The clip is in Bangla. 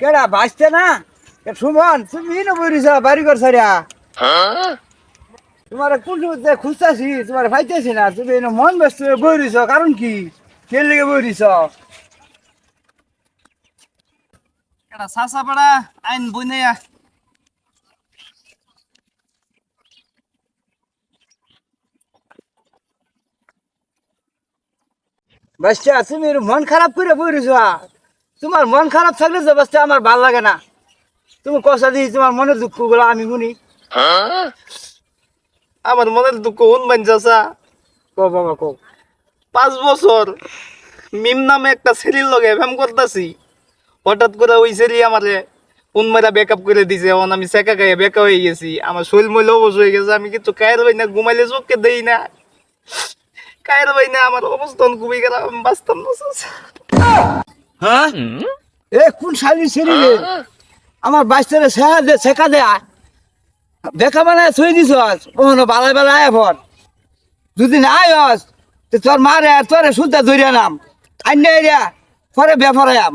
কেডা, বাঁচতে না? সুমন, তুমি ইনো বইরিছ বাড়ি কর সারিয়া তোমার কোন খুঁজতাছি, তোমার পাইতেছি না, তুমি মন ব্যস্ত বইরিছ কারণ কি? কে লেগে বইরিছ এটা সাসা পাড়া, আইন বইনাইয়া বাচ্চা, তুমি মন খারাপ করে বইরিছ তোমার মন খারাপ থাকলে তো বাচ্চা আমার ভালো লাগে না। তুমি কষা দিই তোমার মনের দুঃখগুলো আমি শুনি। আমার মনের দুঃখ হুন বান কো বাবা কো পাঁচ বছর মিম নামে একটা ছেলের লগে ফেম করতেছি। হঠাৎ করে ওই ছেলে আমারে উন্মারা ব্যাকআপ করে দিছে। এখন আমি সেকা খাইয়া বেকা হয়ে গেছি। আমার শরীর মহিলা অবশ হয়ে গেছে। আমি কিন্তু কায়ের ভাই না ঘুমাইলে চোখকে দেই না। কায়ের ভাই না আমার অবস্থান খুবই খারাপ আমি বাঁচতাম না হ্যাঁ? এ কোন শালি ছেড়ে রে? আমার বাচ্চারে শেখা দে শেখা দে দেখা মানে থই দিছ ওহনো বালাই বেলা আয় ফর যদি না আয়স তো তোর মারে আর তোরে সুদ্ধা ধরিয়া নাম। আইনে পরে বেফরায়াম